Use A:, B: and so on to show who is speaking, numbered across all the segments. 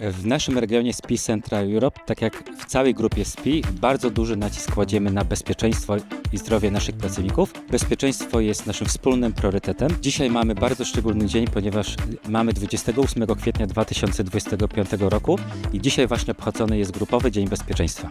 A: W naszym regionie SPI Central Europe, tak jak w całej grupie SPI, bardzo duży nacisk kładziemy na bezpieczeństwo i zdrowie naszych pracowników. Bezpieczeństwo jest naszym wspólnym priorytetem. Dzisiaj mamy bardzo szczególny dzień, ponieważ mamy 28 kwietnia 2025 roku i dzisiaj właśnie obchodzony jest Grupowy Dzień Bezpieczeństwa.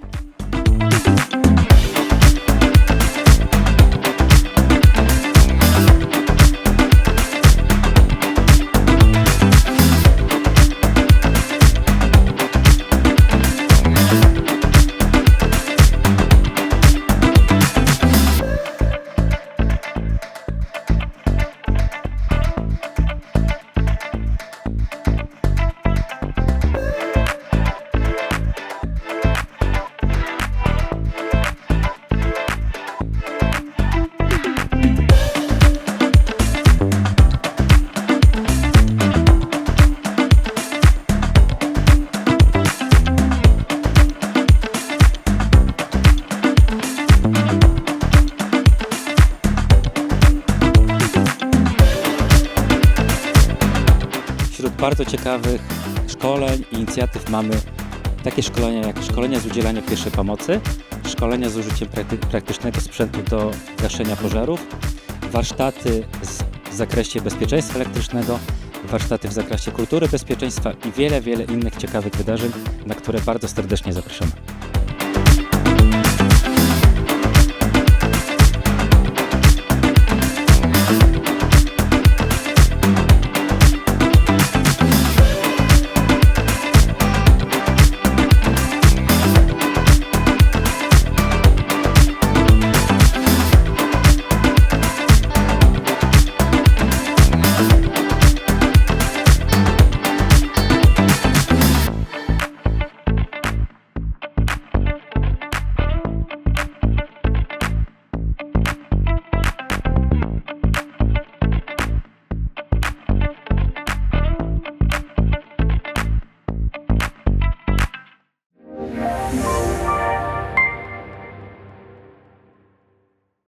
A: Bardzo ciekawych szkoleń inicjatyw mamy takie szkolenia jak szkolenia z udzielania pierwszej pomocy, szkolenia z użyciem prakty- praktycznego sprzętu do gaszenia pożarów, warsztaty w zakresie bezpieczeństwa elektrycznego, warsztaty w zakresie kultury bezpieczeństwa i wiele, wiele innych ciekawych wydarzeń, na które bardzo serdecznie zapraszamy.